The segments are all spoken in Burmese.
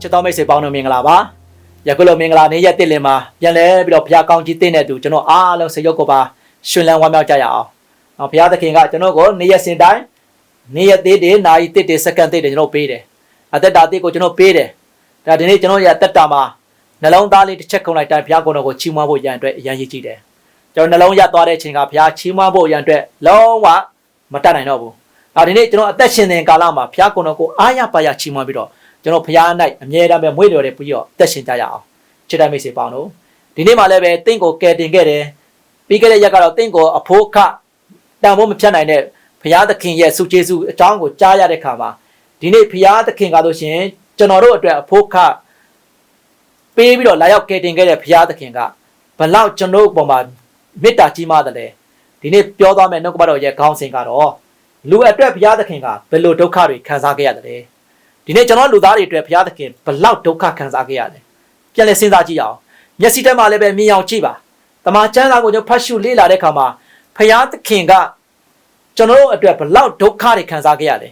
ချစ်တော်မိတ်ဆွေပေါင်းတို့မင်္ဂလာပါယခုလိုမင်္ဂလာနေ့ရက်တစ်လင်မှာပြန်လဲပြီးတော့ဘုရားကောင်းကြီးတင့်တဲ့သူကျွန်တော်အားလုံးစိတ်ရုပ်ကိုပါရှင်လန်းဝမ်းမြောက်ကြရအောင်။နော်ဘုရားသခင်ကကျွန်တော်ကိုနေ့ရက်စဉ်တိုင်းနေ့ရက်သေးသေးနာရီတစ်တစ်စက္ကန့်တစ်တွေကျွန်တော်ပေးတယ်။အသက်တာတစ်ကိုကျွန်တော်ပေးတယ်။ဒါဒီနေ့ကျွန်တော်ရအသက်တာမှာနှလုံးသားလေးတစ်ချက်ခုံလိုက်တိုင်းဘုရားကိုယ်တော်ကိုချီးမွမ်းဖို့ရန်အတွက်အရန်ရည်ကြည့်တယ်။ကျွန်တော်နှလုံးရသွားတဲ့အချိန်ကဘုရားချီးမွမ်းဖို့ရန်အတွက်လုံးဝမတတ်နိုင်တော့ဘူး။ဒါဒီနေ့ကျွန်တော်အသက်ရှင်တဲ့ကာလမှာဘုရားကိုယ်တော်ကိုအားရပါရချီးမွမ်းပြီးတော့ ကျွန်တော်ဖရား၌အမြဲတမ်းပဲမွေးလျော်တယ်ပြီးတော့တက်ရှင်ကြရအောင်ချစ်တဲ့မိတ်ဆွေပေါင်းတို့ဒီနေ့မှလည်းပဲတင့်ကိုကယ်တင်ခဲ့တယ်ပြီးခဲ့တဲ့ရက်ကတော့တင့်ကိုအဖိုးခတန်ဖို့မဖြတ်နိုင်တဲ့ဖရားသခင်ရဲ့ဆုကျေးဇူးအကြောင်းကိုကြားရတဲ့ခါမှာဒီနေ့ဖရားသခင်ကလို့ရှင်ကျွန်တော်တို့အတွက်အဖိုးခပေးပြီးတော့လာရောက်ကယ်တင်ခဲ့တဲ့ဖရားသခင်ကဘလောက်ကျွန်တော်ပုံမှာမေတ္တာကြီးမားတယ်လေဒီနေ့ပြောသွားမယ်နှုတ်ကပတော်ရဲ့ခေါင်းစဉ်ကတော့လူအတွက်ဘုရားသခင်ကဘယ်လိုဒုက္ခတွေခံစားခဲ့ရတယ်လဲ ဒီနေ့ကျွန်တော်လူသားတွေအတွက်ဘုရားသခင်ဘလောက်ဒုက္ခခံစားခဲ့ရလဲပြန်လဲစဉ်းစားကြည့်အောင်မျက်စိထဲမှာလည်းပဲမြင်အောင်ကြည့်ပါတမန်ကျမ်းစာကိုကျွန်တော်ဖတ်ရှုလေ့လာတဲ့အခါမှာဘုရားသခင်ကကျွန်တော်တို့အတွက်ဘလောက်ဒုက္ခတွေခံစားခဲ့ရလဲ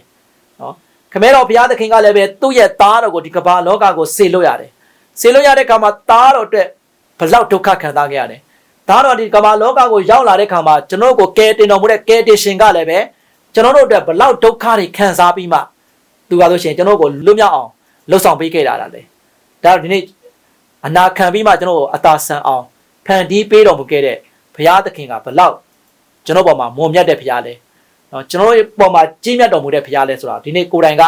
နော်ခမဲတော်ဘုရားသခင်ကလည်းပဲသူ့ရဲ့သားတော်ကိုဒီကမ္ဘာလောကကိုဆေလို့ရတယ်ဆေလို့ရတဲ့အခါမှာသားတော်အတွက်ဘလောက်ဒုက္ခခံစားခဲ့ရလဲသားတော်ဒီကမ္ဘာလောကကိုရောက်လာတဲ့အခါမှာကျွန်တော်ကိုကယ်တင်တော်မူတဲ့ကယ်တင်ရှင်ကလည်းပဲကျွန်တော်တို့အတွက်ဘလောက်ဒုက္ခတွေခံစားပြီးမှ သူကဆိုရှင်ကျွန်တော်ကိုလွတ်မြောက်အောင်လှုပ်ဆောင်ပေးခဲ့တာလားလေဒါဒီနေ့အနာခံပြီးမှကျွန်တော်ကိုအသာဆန်အောင်ဖန်တီးပေးတော်မူခဲ့တဲ့ဘုရားသခင်ကဘလောက်ကျွန်တော်ပေါ်မှာမွန်မြတ်တဲ့ဘုရားလဲနော်ကျွန်တော်ရဲ့ပေါ်မှာကြီးမြတ်တော်မူတဲ့ဘုရားလဲဆိုတာဒီနေ့ကိုယ်တိုင်က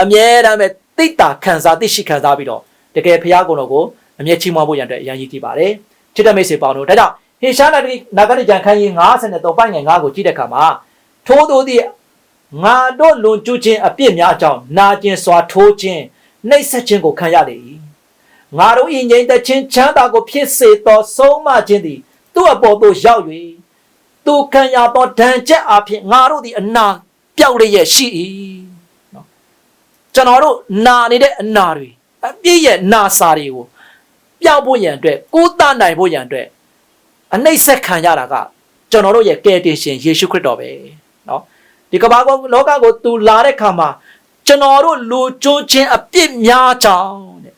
အမြဲတမ်းပဲသိတာခံစားသိရှိခံစားပြီးတော့တကယ်ဘုရားကုံတော်ကိုအမြဲချီးမွမ်းဖို့ရန်အတွက်အရန်ကြီးကြည့်ပါတယ်ချစ်တဲ့မိတ်ဆွေပေါင်းတို့ဒါကြောင့်ဟေရှာနာတိနာဂတိကြံခန်းကြီး53ပိုင်းငယ်9ကိုကြည့်တဲ့အခါမှာထိုးထိုးသည့် ငါတို့လွန်ကျူးခြင်းအပြစ်များကြောင့်နာကျင်စွာထိုးခြင်းနှိပ်စက်ခြင်းကိုခံရလေ၏ငါတို့ဤငြိမ်သက်ခြင်းချမ်းသာကိုဖြစ်စေသောဆုံးမခြင်းသည်သူ့အပေါ်သို့ရောက်၍သူခံရသောဒဏ်ချက်အဖြစ်ငါတို့သည်အနာပျောက်လျက်ရှိ၏နော်ကျွန်တော်တို့နာနေတဲ့အနာတွေအပြည့်ရဲ့နာစာတွေကိုပျောက်ဖို့ရန်အတွက်ကိုးတနိုင်ဖို့ရန်အတွက်အနှိမ့်ဆက်ခံရတာကကျွန်တော်တို့ရဲ့ကယ်တင်ရှင်ယေရှုခရစ်တော်ပဲနော် ဒီကမ္ဘာကောလောကကိုသူလာတဲ့ခါမှာကျွန်တော်တို့လူကျွန်းချင်းအပြစ်များကြောင်းတဲ့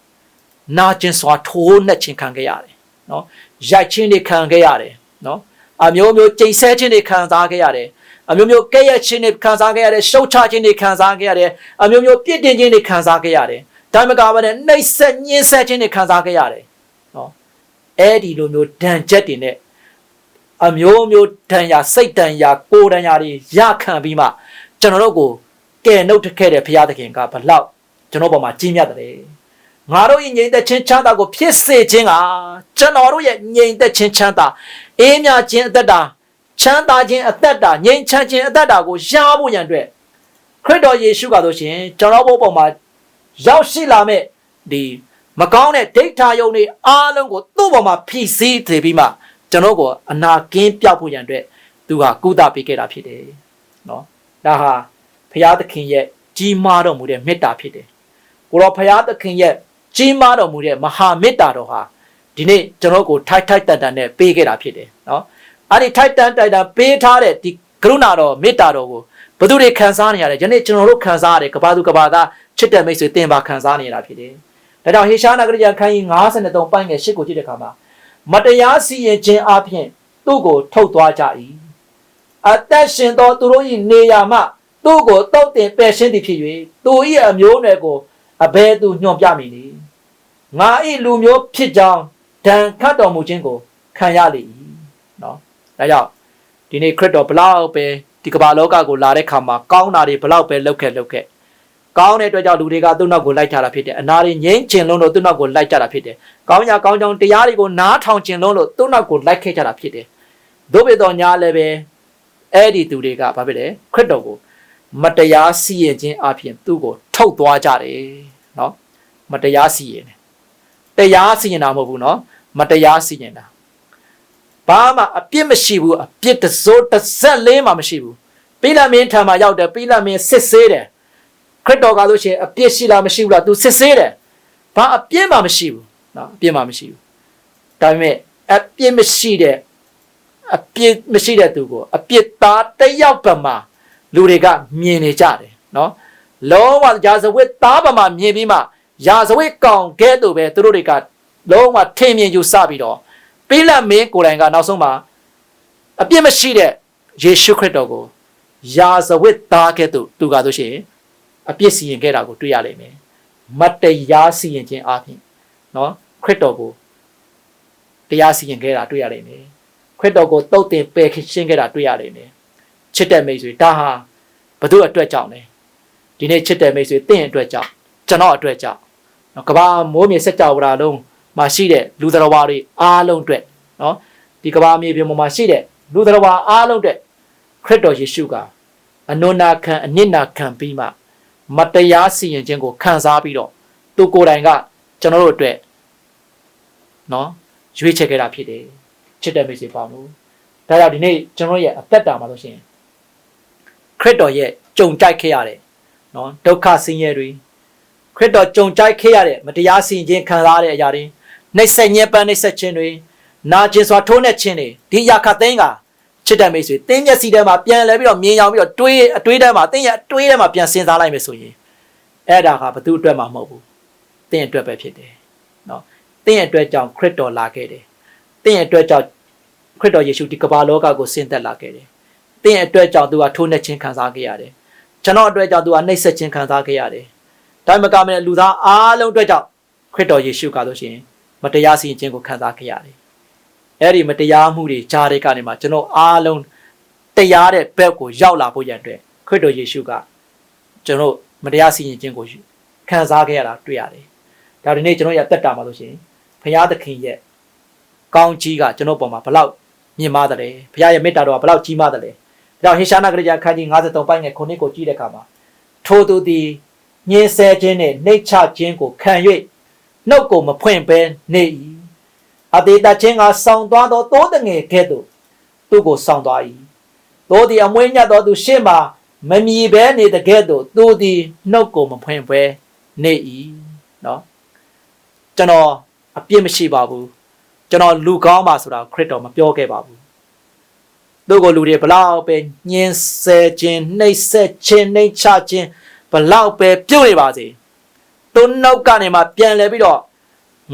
နာကျင်စွာထိုးနှက်ခြင်းခံခဲ့ရတယ်နော်ရိုက်ခြင်းတွေခံခဲ့ရတယ်နော်အမျိုးမျိုးကြိမ်ဆဲခြင်းတွေခံစားခဲ့ရတယ်အမျိုးမျိုးကဲ့ရဲ့ခြင်းတွေခံစားခဲ့ရတယ်ရှုတ်ချခြင်းတွေခံစားခဲ့ရတယ်အမျိုးမျိုးပြစ်တင်ခြင်းတွေခံစားခဲ့ရတယ်ဒါမှမကဘဲနဲ့နှိပ်စက်ညှင်းဆဲခြင်းတွေခံစားခဲ့ရတယ်နော်အဲ့ဒီလိုမျိုးဒဏ်ချက်တွေနဲ့ အမျိုးမျိုးဒဏ်ရာစိတ်ဒဏ်ရာကိုယ်ဒဏ်ရာတွေရခံပြီးမှကျွန်တော်တို့ကိုကယ်နှုတ်ခဲ့တဲ့ဘုရားသခင်ကဘလောက်ကျွန်တော်ပေါ်မှာကြီးမြတ်တယ်ငါတို့ရဲ့ငြိမ်သက်ခြင်းချမ်းသာကိုဖြစ်စေခြင်းကကျွန်တော်တို့ရဲ့ငြိမ်သက်ခြင်းချမ်းသာအေးမြခြင်းအသက်တာချမ်းသာခြင်းအသက်တာငြိမ်ချမ်းခြင်းအသက်တာကိုရဖို့ရန်အတွက်ခရစ်တော်ယေရှုကဆိုရှင်ကျွန်တော်ဘုပေါ်မှာရောက်ရှိလာမဲ့ဒီမကောင်းတဲ့ဒိဋ္ဌာယုံတွေအားလုံးကိုသူ့ပေါ်မှာဖြည့်ဆည်းသေးပြီးမှ ကျွန်တော်ကိုအနာကင်းပြောက်ဖို့ရန်အတွက်သူဟာကုသပေးခဲ့တာဖြစ်တယ်နော်ဒါဟာဖရာသခင်ရဲ့ကြီးမားတော်မူတဲ့မေတ္တာဖြစ်တယ်ကိုရောဖရာသခင်ရဲ့ကြီးမားတော်မူတဲ့မဟာမေတ္တာတော်ဟာဒီနေ့ကျွန်တော်ကိုထိုက်ထိုက်တန်တန်နဲ့ပေးခဲ့တာဖြစ်တယ်နော်အဲ့ဒီထိုက်တန်တိုက်တန်ပေးထားတဲ့ဒီကရုဏာတော်မေတ္တာတော်ကိုဘသူတွေခံစားနေရတယ်ယနေ့ကျွန်တော်တို့ခံစားရတယ်ကဘာသူကဘာသားချစ်တဲ့မိတ်ဆွေတင်ပါခံစားနေရတာဖြစ်တယ်ဒါကြောင့်ဟေရှာနာဂရိယခန်းကြီး53ပိုင်းငယ်8ကိုကြည့်တဲ့အခါမှာ မတရားစီရင်ခြင်းအပြင်သူ့ကိုထုတ်သွားကြ၏အသက်ရှင်သောသူတို့၏နေရာမှသူ့ကိုတုတ်တင်ပယ်ရှင်းသည်ဖြစ်၍သူ၏အမျိုးအနွယ်ကိုအဘယ်သူညွှန်ပြမည်နည်းငါ၏လူမျိုးဖြစ်ကြောင်းဒဏ်ခတ်တော်မူခြင်းကိုခံရလေ၏နော်ဒါကြောင့်ဒီနေ့ခရစ်တော်ဘလောက်ပဲဒီကမ္ဘာလောကကိုလာတဲ့ခါမှာကောင်းတာတွေဘလောက်ပဲလုပ်ခဲ့လုပ်ခဲ့ ကောင်းတဲ့အတွက်ကြောင့်လူတွေကသူ့နောက်ကိုလိုက်ကြတာဖြစ်တယ်အနာတွေငြိမ်းချင်လုံးလို့သူ့နောက်ကိုလိုက်ကြတာဖြစ်တယ်ကောင်းညာကောင်းကြောင်တရားတွေကိုနားထောင်ကျင်လုံးလို့သူ့နောက်ကိုလိုက်ခဲ့ကြတာဖြစ်တယ်သို့ပေတော့ညာလည်းပဲအဲ့ဒီသူတွေကဘာဖြစ်လဲခရစ်တော်ကိုမတရားစီရင်ခြင်းအပြင်သူ့ကိုထုတ်သွားကြတယ်နော်မတရားစီရင်တယ်တရားစီရင်တာမဟုတ်ဘူးနော်မတရားစီရင်တာဘာမှအပြစ်မရှိဘူးအပြစ်တစိုးတစ်ဆက်လေးမှမရှိဘူးပိလမင်းထံမှာရောက်တယ်ပိလမင်းစစ်ဆေးတယ် ခရစ်တော်ကဆိုရှင်အပြစ်ရှိလားမရှိဘူးလား तू စစ်ဆေးတယ်ဘာအပြစ်မှမရှိဘူးနော်အပြစ်မှမရှိဘူးဒါပေမဲ့အပြစ်မရှိတဲ့အပြစ်မရှိတဲ့သူကိုအပြစ်သားတစ်ယောက်ပမာလူတွေကမြင်နေကြတယ်နော်လုံးဝကြာစဝစ်သားပမာမြင်ပြီးမှရာဇဝတ်ကောင်ကဲ့သို့ပဲသူတို့တွေကလုံးဝထင်မြင်ယူစပြီးတော့ပိလတ်မင်းကိုယ်တိုင်ကနောက်ဆုံးမှာအပြစ်မရှိတဲ့ယေရှုခရစ်တော်ကိုရာဇဝတ်သားကဲ့သို့သူကဆိုရှင် အပြစ်စီရင်ခဲ့တာကိုတွေ့ရလိမ့်မယ်မတ်တရားစီရင်ခြင်းအပြင်နော်ခရစ်တော်ကိုတရားစီရင်ခဲ့တာတွေ့ရလိမ့်မယ်ခရစ်တော်ကိုတုတ်တင်ပယ်ရှင်းခဲ့တာတွေ့ရလိမ့်မယ်ချစ်တဲ့မိတ်ဆွေဒါဟာဘု து အတွက်ကြောင့်လဲဒီနေ့ချစ်တဲ့မိတ်ဆွေတင့်အတွက်ကြောင့်ကျွန်တော်အတွက်ကြောင့်နော်ကဘာမိုးမြေစက်ကြဝဠာလုံးမှာရှိတဲ့လူတော်ဝါတွေအားလုံးအတွက်နော်ဒီကဘာမြေပြင်ပေါ်မှာရှိတဲ့လူတော်ဝါအားလုံးအတွက်ခရစ်တော်ယေရှုကအနုနာခံအနစ်နာခံပြီးမှ မတရားစီရင်ခြင်းကိုခံစားပြီးတော့သူကိုယ်တိုင်ကကျွန်တော်တို့အတွက်နော်ရွေးချယ်ခဲ့တာဖြစ်တယ်ချစ်တဲ့မိတ်ဆွေပေါင်းလို့ဒါကြောင့်ဒီနေ့ကျွန်တော်ရဲ့အသက်တာမှာလို့ရှိရင်ခရစ်တော်ရဲ့ကြုံကြိုက်ခဲ့ရတယ်နော်ဒုက္ခဆင်းရဲတွေခရစ်တော်ကြုံကြိုက်ခဲ့ရတဲ့မတရားစီရင်ခြင်းခံစားရတဲ့အရာတွေနှိပ်စက်ညှဉ်းပန်းနှိပ်စက်ခြင်းတွေနာကျင်စွာထိုးနှက်ခြင်းတွေဒီအရာခတ်သိမ်းက ချစ်တဲ့မိတ်ဆွေတင်းမျက်စိထဲမှာပြန်လဲပြီးတော့မြင်အောင်ပြီးတော့တွေးအတွေးထဲမှာတင်းရဲ့အတွေးထဲမှာပြန်စဉ်းစားလိုက်မယ်ဆိုရင်အဲ့ဒါကဘသူအတွက်မှမဟုတ်ဘူးတင်းအတွက်ပဲဖြစ်တယ်နော်တင်းရဲ့အတွက်ကြောင့်ခရစ်တော်လာခဲ့တယ်တင်းရဲ့အတွက်ကြောင့်ခရစ်တော်ယေရှုဒီကမ္ဘာလောကကိုဆင်းသက်လာခဲ့တယ်တင်းရဲ့အတွက်ကြောင့်သူကထိုးနှက်ခြင်းခံစားခဲ့ရတယ်ကျွန်တော်အတွက်ကြောင့်သူကနှိပ်စက်ခြင်းခံစားခဲ့ရတယ်ဒါမှမကမနဲ့လူသားအားလုံးအတွက်ကြောင့်ခရစ်တော်ယေရှုကဆိုရှင်မတရားစီရင်ခြင်းကိုခံစားခဲ့ရတယ် အဲ့ဒီမတရားမှုတွေကြားတဲ့ကနေမှကျွန်တော်အားလုံးတရားတဲ့ဘက်ကိုရောက်လာဖို့ရန်အတွက်ခရစ်တော်ယေရှုကကျွန်တော်မတရားစီရင်ခြင်းကိုခံစားခဲ့ရတာတွေ့ရတယ်။ဒါဒီနေ့ကျွန်တော်ရတက်တာမှာလို့ရှိရင်ဘုရားသခင်ရဲ့ကောင်းကြီးကကျွန်တော်ပေါ်မှာဘလောက်မြင့်မားတယ်လဲဘုရားရဲ့မေတ္တာတော်ကဘလောက်ကြီးမားတယ်လဲ။ဒါကြောင့်ဟေရှာနာဂရိယာခန်းကြီး53ပိုင်းငယ်9ကိုကြည့်တဲ့အခါမှာထိုသူသည်ညင်းဆဲခြင်းနဲ့နှိတ်ချခြင်းကိုခံ၍နှုတ်ကိုမဖွင့်ဘဲနေ၏ အသေးတချင်းကဆောင်းသွားသောတိုးတငယ်ကဲ့သို့သူ့ကိုဆောင်းသွား၏တိုးသည်အမွေးညတ်သောသူရှေ့မှာမမြည်ဘဲနေတကဲ့သို့သူသည်နှုတ်ကိုမဖွင့်ဘဲနေ၏နော်ကျွန်တော်အပြစ်မရှိပါဘူးကျွန်တော်လူကောင်းပါဆိုတာခရစ်တော်မပြောခဲ့ပါဘူးသူ့ကိုလူတွေဘလောက်ပဲညှင်းဆဲခြင်းနှိပ်စက်ခြင်းနှိပ်ချခြင်းဘလောက်ပဲပြုတ်နေပါစေသူနှုတ်ကနေမှပြန်လဲပြီးတော့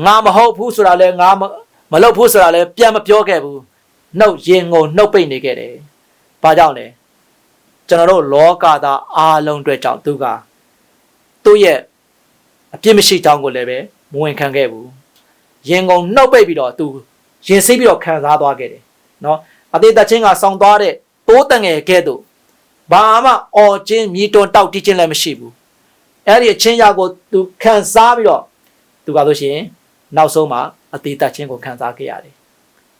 ငါမဟုတ်ဘူးဆိုတာလဲငါ မလုပ်ဘူးဆိုတာလဲပြန်မပြောခဲ့ဘူးနှုတ်ရင်ကိုနှုတ်ပိတ်နေခဲ့တယ်ဘာကြောင့်လဲကျွန်တော်တို့လောကသားအားလုံးအတွက်ကြောင့်သူကသူ့ရဲ့အပြစ်မရှိတောင်းကိုလည်းပဲမဝင်ခံခဲ့ဘူးရင်ကုန်နှုတ်ပိတ်ပြီးတော့သူရင်စိတ်ပြီးတော့ခံစားသွားခဲ့တယ်နော်အသေးသက်ချင်းကဆောင်းသွားတဲ့တိုးတငယ်ကဲ့သို့ဘာမှအော်ချင်းမြည်တွန်းတောက်တီးခြင်းလည်းမရှိဘူးအဲ့ဒီအချင်းရကိုသူခံစားပြီးတော့သူကဆိုရှင်နောက်ဆုံးမှာ အသေးသက်ချင်းကိုခံစားခဲ့ရတယ်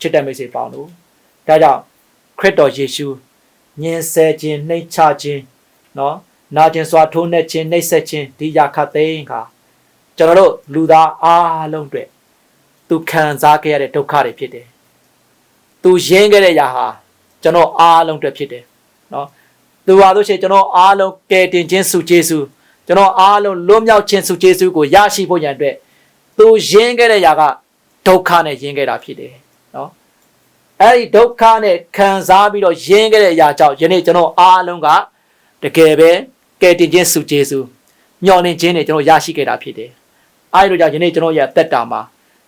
ချစ်တဲ့မိတ်ဆွေပေါင်းတို့ဒါကြောင့်ခရစ်တော်ယေရှုညင်ဆဲခြင်းနှိတ်ချခြင်းနော်နာကျင်စွာထိုးနှက်ခြင်းနှိပ်စက်ခြင်းဒီရာခတ်သိမ်းခါကျွန်တော်တို့လူသားအားလုံးအတွက်သူခံစားခဲ့ရတဲ့ဒုက္ခတွေဖြစ်တယ်သူရင်းခဲ့တဲ့ຢာဟာကျွန်တော်အားလုံးအတွက်ဖြစ်တယ်နော်သူပါလို့ရှိရင်ကျွန်တော်အားလုံးကယ်တင်ခြင်းစုကျေးဇူးကျွန်တော်အားလုံးလွတ်မြောက်ခြင်းစုကျေးဇူးကိုရရှိဖို့ရန်အတွက်သူရင်းခဲ့တဲ့ຢာက ဒုက္ခနဲ့ရင်းခဲ့တာဖြစ်တယ်နော်အဲ့ဒီဒုက္ခနဲ့ခံစားပြီးတော့ရင်းခဲ့တဲ့အရာကြောင့်ယနေ့ကျွန်တော်အားလုံးကတကယ်ပဲကယ်တင်ခြင်းစုကျေးဇူးမျှော်လင့်ခြင်းနဲ့ကျွန်တော်ရရှိခဲ့တာဖြစ်တယ်အဲ့ဒီတော့ကြောင့်ယနေ့ကျွန်တော်ရဲ့အသက်တာမှာ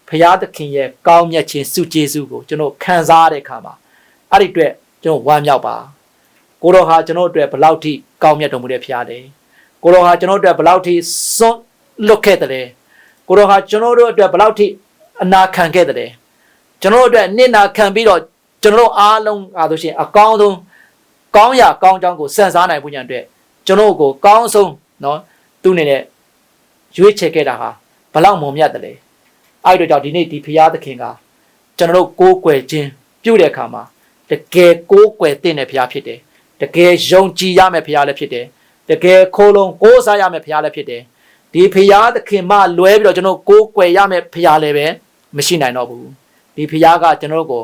ဖရာသခင်ရဲ့ကောင်းမြတ်ခြင်းစုကျေးဇူးကိုကျွန်တော်ခံစားရတဲ့အခါမှာအဲ့ဒီအတွက်ကျွန်တော်ဝမ်းမြောက်ပါကိုတော်ဟာကျွန်တော်အတွက်ဘလောက်ထိကောင်းမြတ်တော်မူတဲ့ဖရာလဲကိုတော်ဟာကျွန်တော်အတွက်ဘလောက်ထိစွန့်လွတ်ခဲ့တယ်ကိုတော်ဟာကျွန်တော်တို့အတွက်ဘလောက်ထိ အနာခံခဲ့တယ်ကျွန်တော်တို့အတွက်နစ်နာခံပြီးတော့ကျွန်တော်တို့အားလုံးအားလို့ရှိရင်အကောင်းဆုံးကောင်းရာကောင်းကြောင်းကိုစံစားနိုင်ဖို့ညံအတွက်ကျွန်တော်ကိုကောင်းဆုံးเนาะသူ့အနေနဲ့ရွေးချယ်ခဲ့တာဟာဘလောက်မုံမြတ်တယ်လေအဲ့တို့ကြောင့်ဒီနေ့ဒီဖရာသခင်ကကျွန်တော်တို့ကိုးကွယ်ခြင်းပြုတဲ့အခါမှာတကယ်ကိုးကွယ်တဲ့ဖရာဖြစ်တယ်တကယ်ယုံကြည်ရမယ့်ဖရာလည်းဖြစ်တယ်တကယ်ခိုးလုံးကိုးစားရမယ့်ဖရာလည်းဖြစ်တယ်ဒီဖရာသခင်မှလွဲပြီးတော့ကျွန်တော်ကိုးကွယ်ရမယ့်ဖရာလည်းပဲ မရှိနိုင်တော့ဘူးဒီဖရာကကျွန်တော်ကို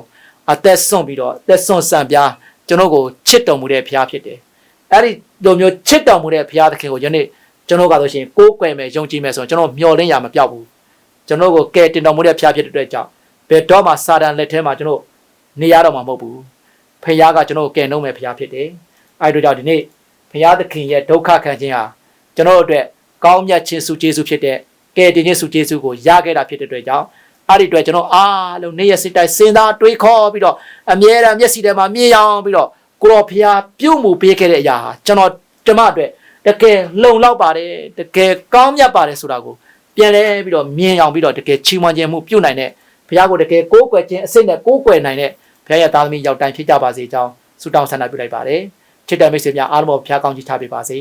အသက်ဆွန့်ပြီးတော့အသက်ဆွန့်ဆံပြားကျွန်တော်ကိုချစ်တော်မူတဲ့ဖရာဖြစ်တယ်အဲ့ဒီလိုမျိုးချစ်တော်မူတဲ့ဖရာသခင်ကိုယနေ့ကျွန်တော်ကဆိုရှင်ကိုးကွယ်မယ်ယုံကြည်မယ်ဆိုရင်ကျွန်တော်မျှော်လင့်ရမပြောက်ဘူးကျွန်တော်ကိုကဲတင်တော်မူတဲ့ဖရာဖြစ်တဲ့အတွက်ကြောင့်ဘယ်တော့မှစာတန်လက်ထဲမှာကျွန်တော်နေရတော့မှာမဟုတ်ဘူးဖရာကကျွန်တော်ကိုကဲနှုံးမယ်ဖရာဖြစ်တယ်အဲ့တို့ကြောင့်ဒီနေ့ဖရာသခင်ရဲ့ဒုက္ခခံခြင်းဟာကျွန်တော်တို့အတွက်ကောင်းမြတ်ခြင်းစုကျေးဇူးဖြစ်တဲ့ကဲတင်ချင်းစုကျေးဇူးကိုရခဲ့တာဖြစ်တဲ့အတွက်ကြောင့် အဲ့ဒီအတွက်ကျွန်တော်အားလုံးနေ့ရက်စစ်တိုင်းစဉ်းစားတွေးခေါ်ပြီးတော့အမြဲတမ်းမျက်စိထဲမှာမြင်အောင်ပြီးတော့ကိုတော်ဖျားပြုတ်မှုပေးခဲ့တဲ့အရာဟာကျွန်တော်ဓမ္မအတွက်တကယ်လုံလောက်ပါတယ်တကယ်ကောင်းမြတ်ပါတယ်ဆိုတာကိုပြန်လဲပြီးတော့မြင်အောင်ပြီးတော့တကယ်ချီးမွမ်းခြင်းမှုပြုတ်နိုင်တဲ့ဘုရားကိုတကယ်ကိုးကွယ်ခြင်းအစစ်နဲ့ကိုးကွယ်နိုင်တဲ့ဘုရားရဲ့သားသမီးရောက်တိုင်းဖြစ်ကြပါစေကြောင်းဆုတောင်းဆန္ဒပြုလိုက်ပါတယ်ချစ်တဲ့မိတ်ဆွေများအားလုံးကိုဘုရားကောင်းချီးချပေးပါစေ